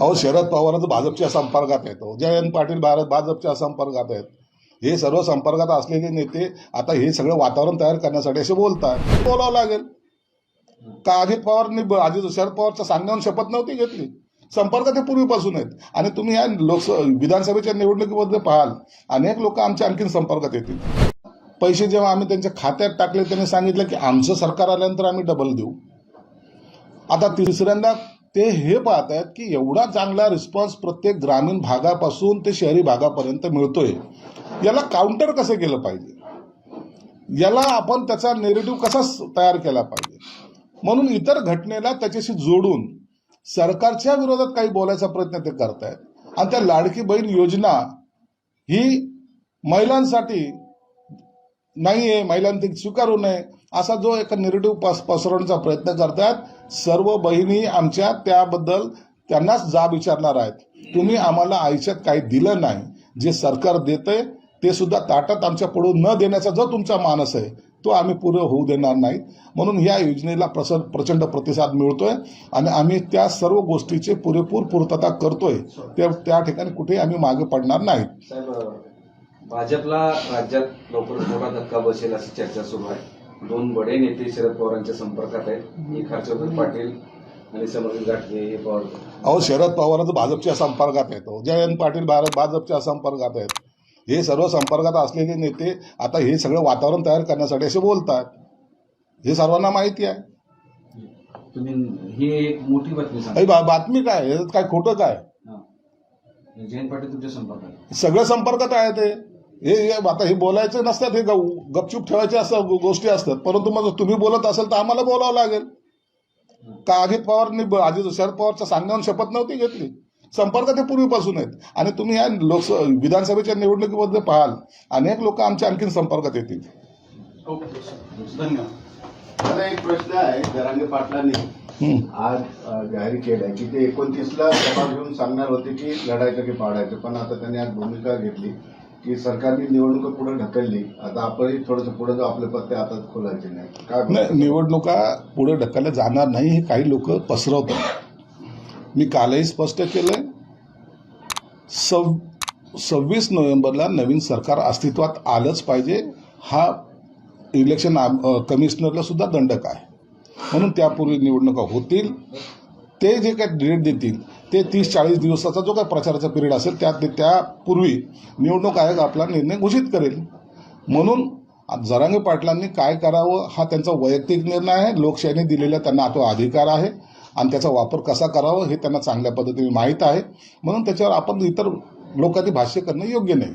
अहो शरद पवारांचं भाजपच्या संपर्कात आहेत अहो. पाटील भारत भाजपच्या संपर्कात आहेत. हे सर्व संपर्कात असलेले नेते आता हे सगळं वातावरण तयार करण्यासाठी असे बोलतात. बोलावं लागेल. का अजित पवारनी ब- अजित शरद पवारच्या सांगण्यावर शपथ नव्हती घेतली. संपर्क ते पूर्वीपासून आहेत. आणि तुम्ही या लोकस विधानसभेच्या निवडणुकीमध्ये पाहाल. अनेक लोक आमच्या आणखीन संपर्कात येतील. पैसे जेव्हा आम्ही त्यांच्या खात्यात टाकले त्यांनी सांगितलं की आमचं सरकार आल्यानंतर आम्ही डबल देऊ. आता तिसऱ्यांदा ते हे पाहत आहेत की एवढा चांगला रिस्पॉन्स प्रत्येक ग्रामीण भागापासून ते शहरी भागापर्यंत मिळतोय. याला काउंटर कसं केलं पाहिजे? याला आपण त्याचा नेरेटिव्ह कसा तयार केला पाहिजे? म्हणून इतर घटनेला त्याच्याशी जोडून सरकारच्या विरोधात काही बोलायचा प्रयत्न ते करतायत. आणि त्या लाडकी बहीण योजना ही महिलांसाठी नाही आहे महिलांनी स्वीकारू नये. असा जो एक निगेटिव्ह पस पसरवण्याचा प्रयत्न करतात सर्व बहिणी आमच्या त्याबद्दल त्यांनाच जाब विचारणार आहेत. तुम्ही आम्हाला आयुष्यात काही दिलं नाही. जे सरकार देते ते सुद्धा ताटात आमच्या पुढून न देण्याचा जो तुमचा मानस आहे तो आम्ही पुरे होऊ देणार नाही. म्हणून ह्या योजनेला प्रस प्रचंड प्रतिसाद मिळतोय आणि आम्ही त्या सर्व गोष्टीचे पुरेपूर पूर्तता करतोय. त्या त्या ठिकाणी कुठे आम्ही मागे पडणार नाहीत भाजपला राज्यात लवकरच मोठा धक्का बसेल अशी चर्चा सुरू आहे. दोन बडे नेते शरद पवारांच्या संपर्कात आहेत. एक हर्षवर्धन पाटील आणि समर्थ गाठगे हे पवार अहो शरद पवार तर भाजपच्या संपर्कात आहेत. जयंत पाटील भारत भाजपच्या संपर्कात आहेत. हे सर्व संपर्कात असलेले नेते आता हे सगळं वातावरण तयार करण्यासाठी असे बोलतात. हे सर्वांना माहिती आहे. तुम्ही ही एक मोठी बातमी सांगा. अरे बा- बातमी काय? याच्यात काय खोटं काय. जयंत पाटील तुमच्या संपर्कात सगळं संपर्कात आहे ते. हे हे आता हे बोलायचे नसतात हे गपचूप ठेवायचे असतात गोष्टी असतात. परंतु मग तुम्ही बोलत असेल तर आम्हाला बोलावं लागेल. का अजित पवारनी अजित शरद पवारच्या सांगण्यावर शपथ नव्हती घेतली. संपर्क ते पूर्वीपासून आहेत. आणि तुम्ही या लोकस विधानसभेच्या निवडणुकीमध्ये पाहाल. अनेक लोक आमच्या आणखीन संपर्कात येतील. धन्यवाद. मला एक प्रश्न आहे जरांगे पाटलांनी. आज जाहीर केलाय की ते एकोणतीसला सभा घेऊन सांगणार होते की लढायचं की पाडायचं. पण आता त्यांनी आज भूमिका घेतली. की सरकारने निवडणुका पुढे ढकलली. आता आपणही थोडंसं पुढे जाऊ आपले पत्ते आता खोलायचे नाही. काय निवडणुका पुढे ढकलल्या जाणार नाही हे काही लोक पसरवतात. मी कालही स्पष्ट केलंय. सव सव्वीस नोव्हेंबरला नवीन सरकार अस्तित्वात आलंच पाहिजे. हा इलेक्शन कमिशनरला सुद्धा दंडक आहे. म्हणून त्यापूर्वी निवडणुका होतील. ते जे काय डेट देतील ते तीस चाळीस दिवसाचा जो काय प्रचाराचा पिरियड असेल त्या ते- त्यापूर्वी निवडणूक आयोग आपला निर्णय घोषित करेल. म्हणून जरांगे पाटलांनी काय करावं हा त्यांचा वैयक्तिक निर्णय आहे. लोकशाहीने दिलेला त्यांना तो अधिकार आहे आणि त्याचा वापर कसा करावा हे त्यांना चांगल्या पद्धतीने माहीत आहे. म्हणून त्याच्यावर आपण इतर लोकांनी भाष्य करणं योग्य नाही.